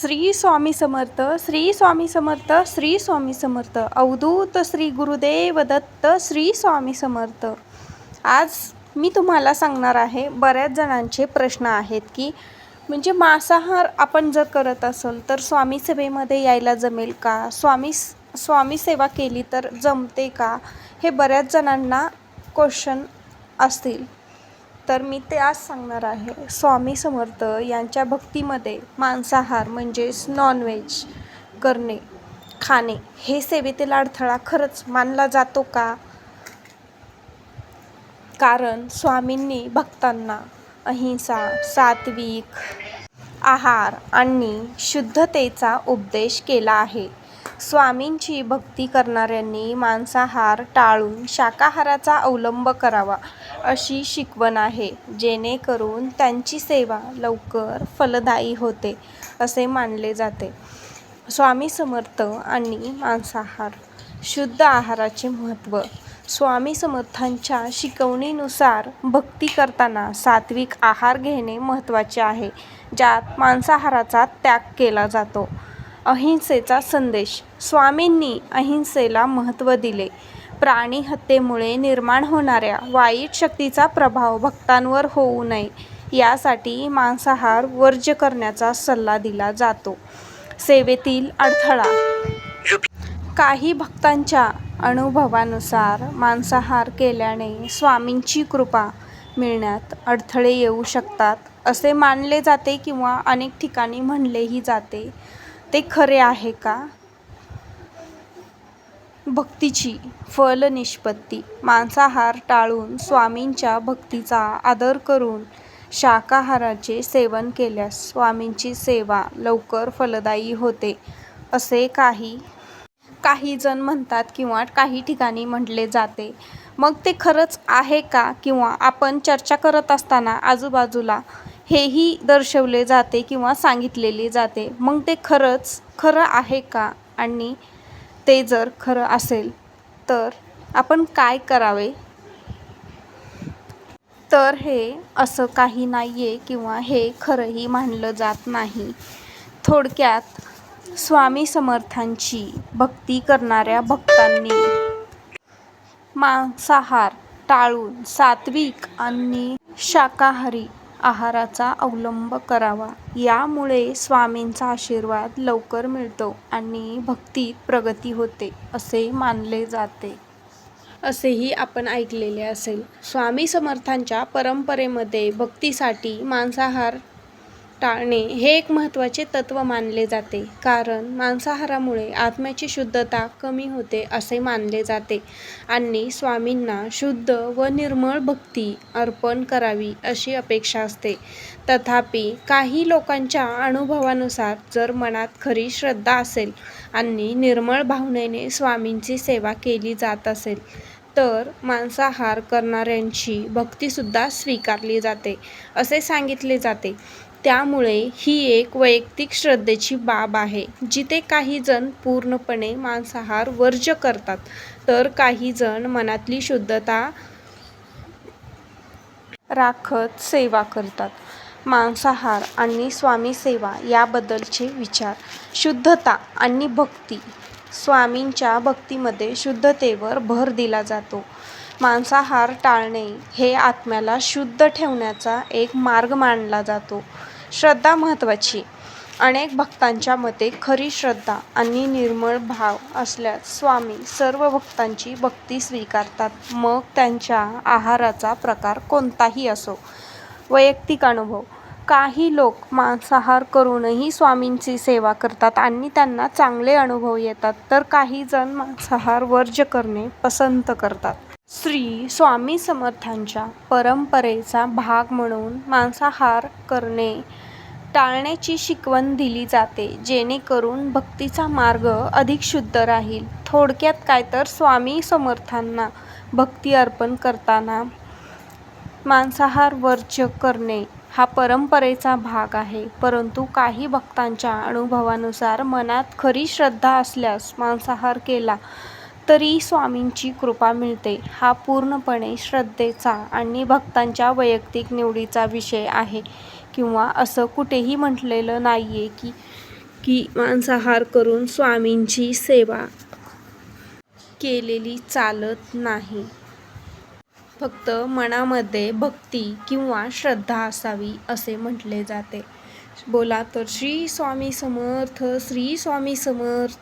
श्री स्वामी समर्थ श्री स्वामी समर्थ श्री स्वामी समर्थ. अवधूत श्री गुरुदेव दत्त श्री स्वामी समर्थ. आज मी तुम्हाला सांगणार आहे बऱ्याच जणांचे प्रश्न आहेत की म्हणजे मांसाहार आपण जर करत असेल तर स्वामी सेवेमध्ये यायला जमेल का? स्वामी स्वामी सेवा केली तर जमते का? हे बऱ्याच जणांना क्वेश्चन असतील. तर मी ते आज सांगणार आहे. स्वामी समर्थ यांच्या भक्तीमध्ये मांसाहार म्हणजेच नॉनव्हेज करणे खाणे हे सेवेतील अडथळा खरंच मानला जातो का? कारण स्वामींनी भक्तांना अहिंसा सात्विक आहार आणि शुद्धतेचा उपदेश केला आहे. स्वामींची भक्ती करणाऱ्यांनी मांसाहार टाळून शाकाहाराचा अवलंब करावा. अशी शिकवण आहे जेणेकरून त्यांची सेवा लवकर फलदायी होते असे मानले जाते. स्वामी समर्थ आणि मांसाहार शुद्ध आहाराचे महत्त्व. स्वामी समर्थांच्या शिकवणीनुसार भक्ती करताना सात्विक आहार घेणे महत्त्वाचे आहे ज्यात मांसाहाराचा त्याग केला जातो. अहिंसेचा संदेश. स्वामींनी अहिंसेला महत्त्व दिले. प्राणी हत्येमुळे निर्माण होणाऱ्या वाईट शक्तीचा प्रभाव भक्तांवर होऊ नये यासाठी मांसाहार वर्ज्य करण्याचा सल्ला दिला जातो. सेवेतील अडथळा. काही भक्तांच्या अनुभवानुसार मांसाहार केल्याने स्वामींची कृपा मिळण्यात अडथळे येऊ शकतात असे मानले जाते किंवा अनेक ठिकाणी म्हणलेही जाते. ते खरे आहे का? भक्तीची फलनिष्पत्ती मांसाहार टाळून स्वामींच्या भक्तीचा आदर करून शाकाहाराचे सेवन केल्यास स्वामींची सेवा लवकर फलदायी होते असे काही काही जण म्हणतात किंवा काही ठिकाणी म्हटले जाते. मग ते खरंच आहे का किंवा आपण चर्चा करत असताना आजूबाजूला हेही दर्शवले जाते किंवा सांगितलेले जाते मग ते खरंच खरं आहे का? आणि ते जर खरं असेल तर आपण काय करावे? तर हे असं काही नाही आहे किंवा हे खरंही मानलं जात नाही. थोडक्यात स्वामी समर्थांची भक्ती करणाऱ्या भक्तांनी मांसाहार टाळून सात्विक आणि शाकाहारी आहाराचा अवलंब करावा. यामुळे स्वामींचा आशीर्वाद लवकर मिळतो आणि भक्तीत प्रगती होते असे मानले जाते. असेही आपण ऐकलेले असेल. स्वामी समर्थांच्या परंपरेमध्ये भक्तीसाठी मांसाहार टाळणे हे एक महत्त्वाचे तत्त्व मानले जाते. कारण मांसाहारामुळे आत्म्याची शुद्धता कमी होते असे मानले जाते आणि स्वामींना शुद्ध व निर्मळ भक्ती अर्पण करावी अशी अपेक्षा असते. तथापि काही लोकांच्या अनुभवानुसार जर मनात खरी श्रद्धा असेल आणि निर्मळ भावनेने स्वामींची सेवा केली जात असेल तर मांसाहार करणाऱ्यांची भक्तीसुद्धा स्वीकारली जाते असे सांगितले जाते. त्यामुळे ही एक वैयक्तिक श्रद्धेची बाब आहे. जिथे काही जण पूर्णपणे मांसाहार वर्ज्य करतात तर काही जण मनातली शुद्धता राखत सेवा करतात. मांसाहार आणि स्वामी सेवा याबद्दलचे विचार. शुद्धता आणि भक्ती. स्वामींच्या भक्तीमध्ये शुद्धतेवर भर दिला जातो. मांसाहार टाळणे हे आत्म्याला शुद्ध ठेवण्याचा एक मार्ग मानला जातो. श्रद्धा महत्त्वाची अनेक भक्तांच्या मते खरी श्रद्धा आणि निर्मळ भाव असल्यास स्वामी सर्व भक्तांची भक्ती स्वीकारतात. मग त्यांच्या आहाराचा प्रकार कोणताही असो. वैयक्तिक अनुभव. काही लोक मांसाहार करूनही स्वामींची सेवा करतात आणि त्यांना चांगले अनुभव येतात. तर काही जण मांसाहार वर्ज्य करणे पसंत करतात. श्री स्वामी समर्थांच्या परंपरेचा भाग म्हणून मांसाहार करणे. टाळण्याची शिकवण दिली जाते जेणेकरून भक्तीचा मार्ग अधिक शुद्ध राहील. थोडक्यात काय तर स्वामी समर्थांना भक्ती अर्पण करताना मांसाहार वर्ज्य करणे हा परंपरेचा भाग आहे. परंतु काही भक्तांच्या अनुभवानुसार मनात खरी श्रद्धा असल्यास मांसाहार केला तरी स्वामींची कृपा मिळते हा पूर्णपणे श्रद्धेचा आणि भक्तांच्या वैयक्तिक निवडीचा विषय आहे किंवा असं कुठेही म्हटलेलं नाही आहे की की मांसाहार करून स्वामींची सेवा केलेली चालत नाही. फक्त मनामध्ये भक्ती किंवा श्रद्धा असावी असे म्हटले जाते. बोला तर श्री स्वामी समर्थ श्री स्वामी समर्थ